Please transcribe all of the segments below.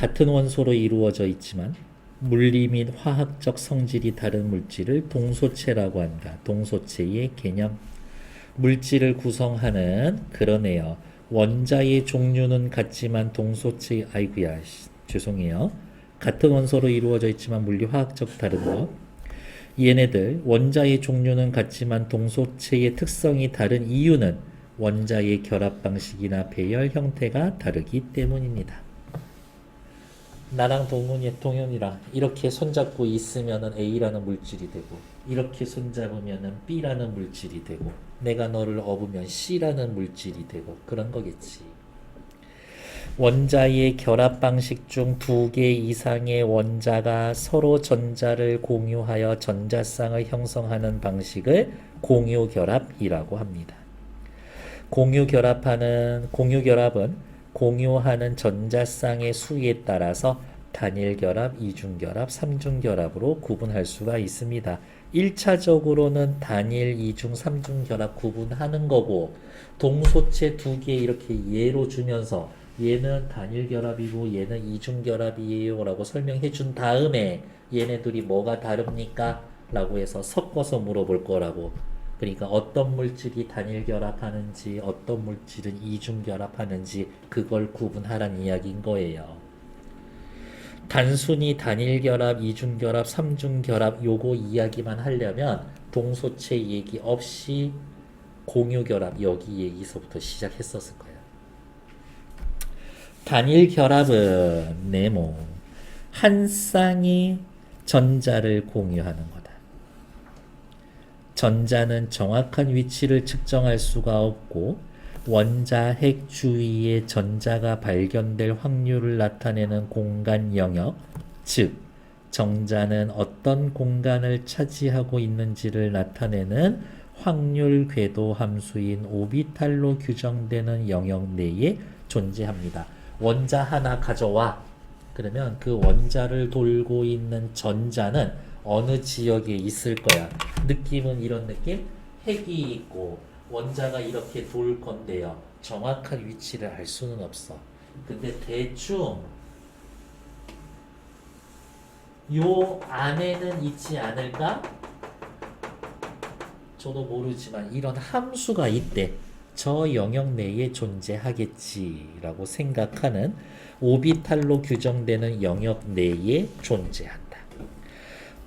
같은 원소로 이루어져 있지만 물리 및 화학적 성질이 다른 물질을 동소체라고 한다. 동소체의 개념. 물질을 구성하는 그러네요. 원자의 종류는 같지만 동소체 아이구야 씨, 죄송해요. 같은 원소로 이루어져 있지만 물리 화학적 다른 것. 얘네들 원자의 종류는 같지만 동소체의 특성이 다른 이유는 원자의 결합 방식이나 배열 형태가 다르기 때문입니다. 나랑 동훈이 동현이랑 이렇게 손잡고 있으면은 A라는 물질이 되고 이렇게 손잡으면은 B라는 물질이 되고 내가 너를 업으면 C라는 물질이 되고 그런 거겠지. 원자의 결합 방식 중 두 개 이상의 원자가 서로 전자를 공유하여 전자쌍을 형성하는 방식을 공유 결합이라고 합니다. 공유 결합하는 공유 결합은 공유하는 전자쌍의 수에 따라서 단일 결합, 이중 결합, 삼중 결합으로 구분할 수가 있습니다. 1차적으로는 단일, 이중, 삼중 결합 구분하는 거고 동소체 두 개 이렇게 예로 주면서 얘는 단일 결합이고 얘는 이중 결합이에요 라고 설명해 준 다음에 얘네들이 뭐가 다릅니까? 라고 해서 섞어서 물어볼 거라고 그러니까 어떤 물질이 단일 결합하는지 어떤 물질은 이중 결합하는지 그걸 구분하란 이야기인 거예요. 단순히 단일 결합, 이중 결합, 삼중 결합 요거 이야기만 하려면 동소체 얘기 없이 공유 결합 여기 얘기서부터 시작했었을 거예요. 단일 결합은 네모 한 쌍이 전자를 공유하는 거다. 전자는 정확한 위치를 측정할 수가 없고 원자 핵 주위에 전자가 발견될 확률을 나타내는 공간 영역, 즉 정자는 어떤 공간을 차지하고 있는지를 나타내는 확률 궤도 함수인 오비탈로 규정되는 영역 내에 존재합니다. 원자 하나 가져와. 그러면 그 원자를 돌고 있는 전자는 어느 지역에 있을 거야. 느낌은 이런 느낌? 핵이 있고 원자가 이렇게 돌 건데요. 정확한 위치를 알 수는 없어. 근데 대충 요 안에는 있지 않을까? 저도 모르지만 이런 함수가 있대. 저 영역 내에 존재하겠지라고 생각하는 오비탈로 규정되는 영역 내에 존재한다.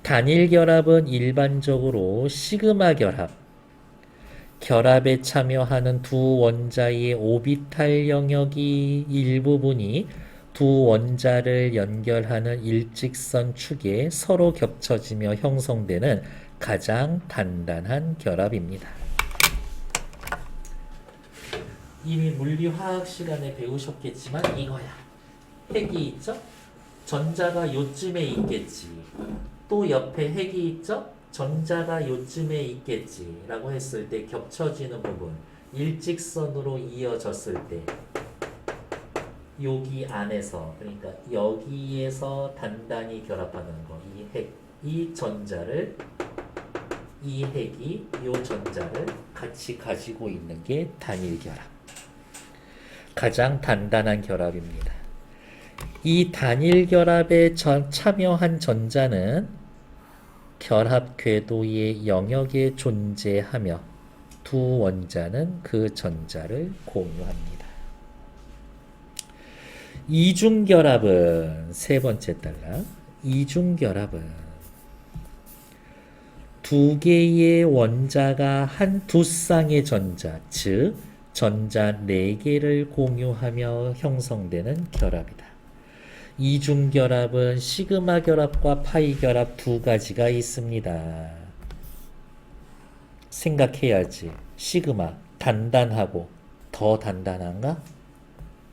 단일 결합은 일반적으로 시그마 결합, 결합에 참여하는 두 원자의 오비탈 영역이 일부분이 두 원자를 연결하는 일직선 축에 서로 겹쳐지며 형성되는 가장 단단한 결합입니다. 이미 물리화학 시간에 배우셨겠지만 이거야. 핵이 있죠? 전자가 요쯤에 있겠지. 또 옆에 핵이 있죠? 전자가 요쯤에 있겠지. 라고 했을 때 겹쳐지는 부분. 일직선으로 이어졌을 때 여기 안에서 그러니까 여기에서 단단히 결합하는 거. 이 핵, 이 전자를 이 핵이 이 전자를 같이 가지고 있는 게 단일 결합. 가장 단단한 결합입니다. 이 단일 결합에 전, 참여한 전자는 결합 궤도의 영역에 존재하며 두 원자는 그 전자를 공유합니다. 이중 결합은 세 번째 달라. 이중 결합은 두 개의 원자가 한 두 쌍의 전자, 즉 전자 네 개를 공유하며 형성되는 결합이다. 이중 결합은 시그마 결합과 파이 결합 두 가지가 있습니다. 생각해야지. 시그마 단단하고 더 단단한가?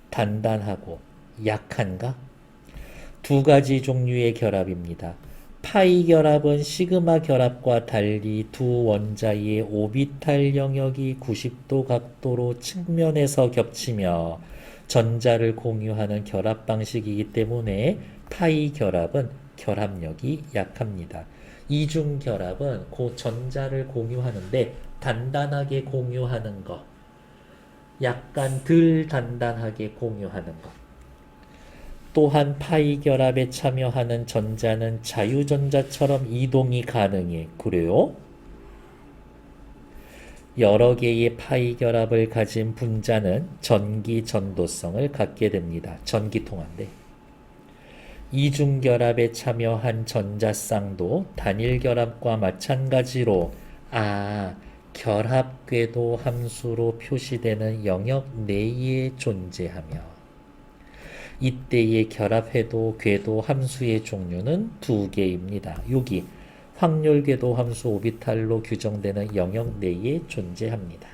단단하고 약한가? 두 가지 종류의 결합입니다. 파이 결합은 시그마 결합과 달리 두 원자의 오비탈 영역이 90도 각도로 측면에서 겹치며 전자를 공유하는 결합 방식이기 때문에 파이 결합은 결합력이 약합니다. 이중 결합은 그 전자를 공유하는데 단단하게 공유하는 것, 약간 덜 단단하게 공유하는 것. 또한 파이 결합에 참여하는 전자는 자유전자처럼 이동이 가능해. 그래요? 여러 개의 파이 결합을 가진 분자는 전기 전도성을 갖게 됩니다. 전기통화인데. 이중 결합에 참여한 전자쌍도 단일 결합과 마찬가지로 아 결합 궤도 함수로 표시되는 영역 내에 존재하며 이때의 결합해도 궤도 함수의 종류는 두 개입니다. 여기 확률 궤도 함수 오비탈로 규정되는 영역 내에 존재합니다.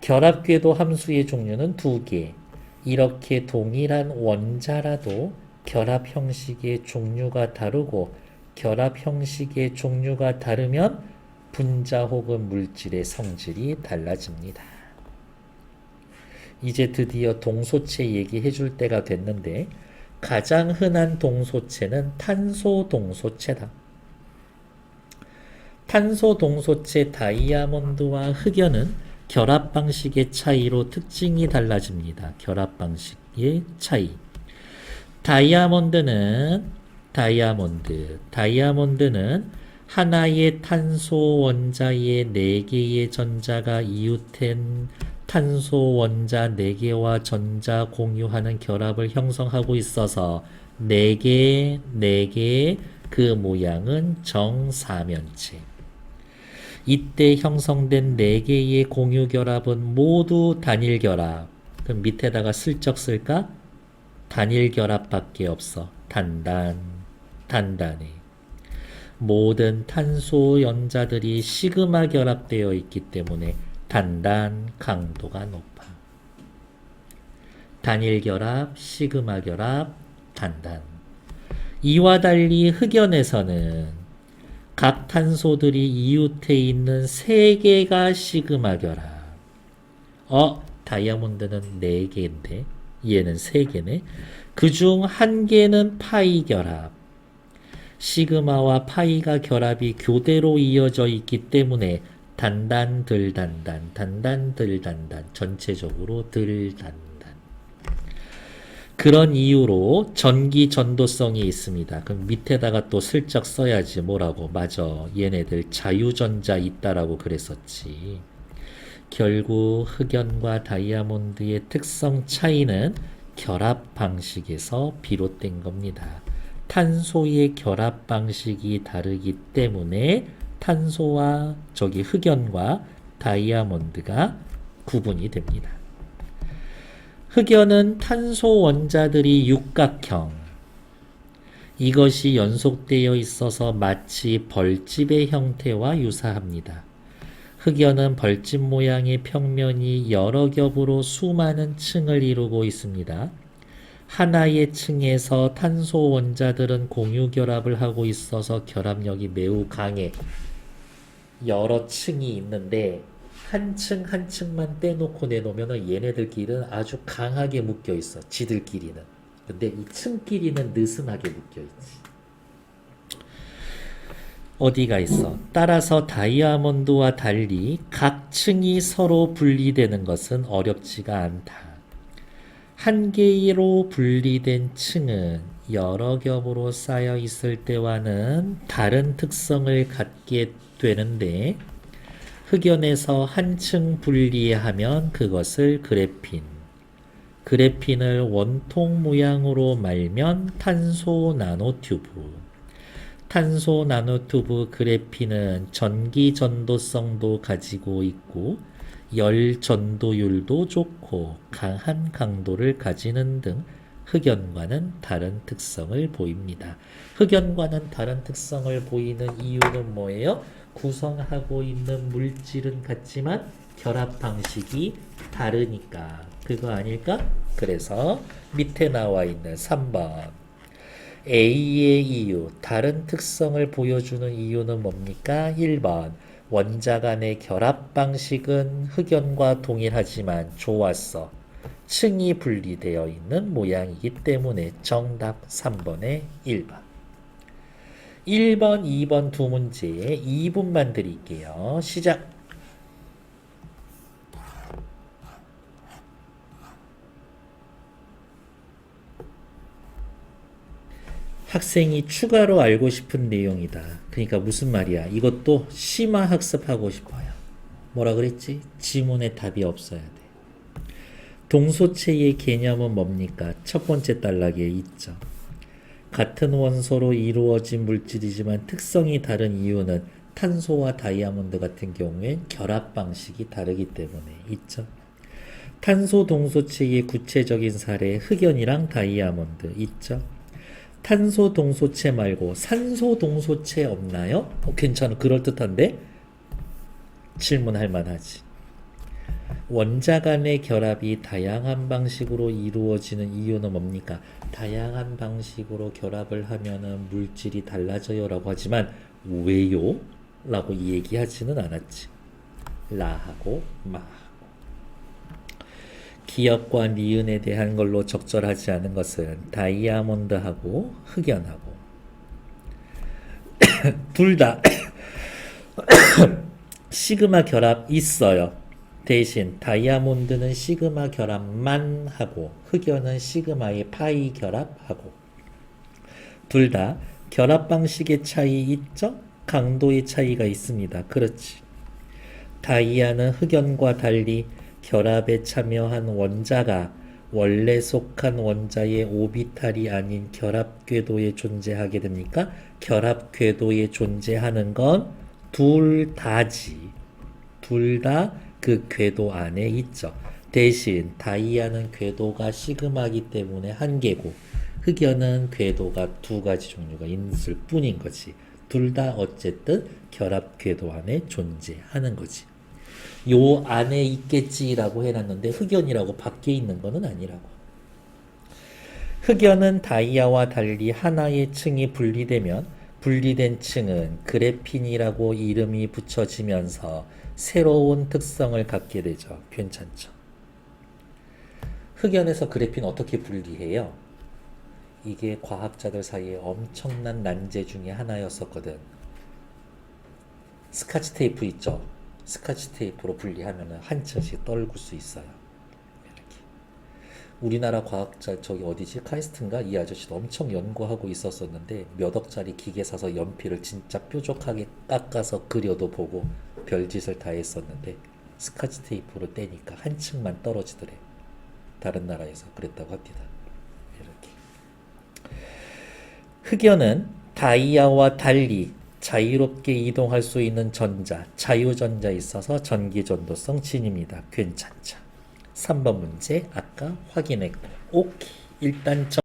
결합 궤도 함수의 종류는 두 개. 이렇게 동일한 원자라도 결합 형식의 종류가 다르고 결합 형식의 종류가 다르면 분자 혹은 물질의 성질이 달라집니다. 이제 드디어 동소체 얘기해 줄 때가 됐는데 가장 흔한 동소체는 탄소 동소체다. 탄소 동소체 다이아몬드와 흑연은 결합 방식의 차이로 특징이 달라집니다. 결합 방식의 차이. 다이아몬드는 다이아몬드 다이아몬드는 하나의 탄소 원자에 네 개의 전자가 이웃된 탄소 원자 4개와 전자 공유하는 결합을 형성하고 있어서 4개, 4개 그 모양은 정사면체. 이때 형성된 4개의 공유 결합은 모두 단일 결합. 그럼 밑에다가 슬쩍 쓸까? 단일 결합밖에 없어. 단단, 단단해. 모든 탄소 연자들이 시그마 결합되어 있기 때문에 단단 강도가 높아. 단일 결합, 시그마 결합, 단단. 이와 달리 흑연에서는 각 탄소들이 이웃해 있는 세 개가 시그마 결합. 어, 다이아몬드는 네 개인데 얘는 세 개네. 그 중 한 개는 파이 결합. 시그마와 파이가 결합이 교대로 이어져 있기 때문에 단단 들 단단 단단 들 단단 전체적으로 들 단단 그런 이유로 전기 전도성이 있습니다. 그럼 밑에다가 또 슬쩍 써야지 뭐라고 맞아 얘네들 자유전자 있다라고 그랬었지. 결국 흑연과 다이아몬드의 특성 차이는 결합 방식에서 비롯된 겁니다. 탄소의 결합 방식이 다르기 때문에 탄소와 저기 흑연과 다이아몬드가 구분이 됩니다. 흑연은 탄소 원자들이 육각형. 이것이 연속되어 있어서 마치 벌집의 형태와 유사합니다. 흑연은 벌집 모양의 평면이 여러 겹으로 수많은 층을 이루고 있습니다. 하나의 층에서 탄소 원자들은 공유 결합을 하고 있어서 결합력이 매우 강해. 여러 층이 있는데 한 층 한 층만 떼놓고 내놓으면 얘네들끼리는 아주 강하게 묶여 있어. 지들끼리는. 근데 이 층끼리는 느슨하게 묶여 있지. 어디가 있어? 따라서 다이아몬드와 달리 각 층이 서로 분리되는 것은 어렵지가 않다. 한 개로 분리된 층은 여러 겹으로 쌓여 있을 때와는 다른 특성을 갖게 되는데 흑연에서 한층 분리하면 그것을 그래핀 그래핀을 원통 모양으로 말면 탄소 나노튜브 탄소 나노튜브 그래핀은 전기 전도성도 가지고 있고 열 전도율도 좋고 강한 강도를 가지는 등 흑연과는 다른 특성을 보입니다. 흑연과는 다른 특성을 보이는 이유는 뭐예요? 구성하고 있는 물질은 같지만 결합 방식이 다르니까. 그거 아닐까? 그래서 밑에 나와 있는 3번. A의 이유, 다른 특성을 보여주는 이유는 뭡니까? 1번. 원자 간의 결합 방식은 흑연과 동일하지만 좋았어. 층이 분리되어 있는 모양이기 때문에 정답 3번의 1번. 1번, 2번 두 문제 2분만 드릴게요. 시작. 학생이 추가로 알고 싶은 내용이다. 그러니까 무슨 말이야? 이것도 심화 학습하고 싶어요. 뭐라 그랬지? 지문에 답이 없어야 돼. 동소체의 개념은 뭡니까? 첫 번째 단락에 있죠. 같은 원소로 이루어진 물질이지만 특성이 다른 이유는 탄소와 다이아몬드 같은 경우엔 결합 방식이 다르기 때문에 있죠. 탄소 동소 체의 구체적인 사례 흑연이랑 다이아몬드 있죠. 탄소 동소체 말고 산소 동소체 없나요? 어, 괜찮아. 그럴듯한데? 질문할 만하지. 원자 간의 결합이 다양한 방식으로 이루어지는 이유는 뭡니까? 다양한 방식으로 결합을 하면은 물질이 달라져요 라고 하지만 왜요? 라고 얘기하지는 않았지. 라하고 마하고. 기업과 니은에 대한 걸로 적절하지 않은 것은 다이아몬드하고 흑연하고 둘 다 시그마 결합 있어요. 대신 다이아몬드는 시그마 결합만 하고 흑연은 시그마의 파이 결합하고 둘 다 결합 방식의 차이 있죠? 강도의 차이가 있습니다. 그렇지. 다이아는 흑연과 달리 결합에 참여한 원자가 원래 속한 원자의 오비탈이 아닌 결합 궤도에 존재하게 됩니까? 결합 궤도에 존재하는 건 둘 다지. 둘다 그 궤도 안에 있죠. 대신 다이아는 궤도가 시그마기 때문에 한 개고 흑연은 궤도가 두 가지 종류가 있을 뿐인 거지. 둘 다 어쨌든 결합 궤도 안에 존재하는 거지. 요 안에 있겠지라고 해놨는데 흑연이라고 밖에 있는 거는 아니라고. 흑연은 다이아와 달리 하나의 층이 분리되면 분리된 층은 그래핀이라고 이름이 붙여지면서 새로운 특성을 갖게 되죠. 괜찮죠? 흑연에서 그래핀 어떻게 분리해요? 이게 과학자들 사이에 엄청난 난제 중에 하나였었거든. 스카치 테이프 있죠? 스카치 테이프로 분리하면 한 층씩 떨굴 수 있어요. 이렇게. 우리나라 과학자 저기 어디지? 카이스트인가? 이 아저씨도 엄청 연구하고 있었었는데 몇 억짜리 기계 사서 연필을 진짜 뾰족하게 깎아서 그려도 보고 별짓을 다 했었는데 스카치 테이프로 떼니까 한 층만 떨어지더래. 다른 나라에서 그랬다고 합니다. 이렇게. 흑연은 다이아와 달리 자유롭게 이동할 수 있는 전자, 자유전자 있어서 전기전도성 진입니다. 괜찮죠? 3번 문제 아까 확인했고 오케이. 일단 정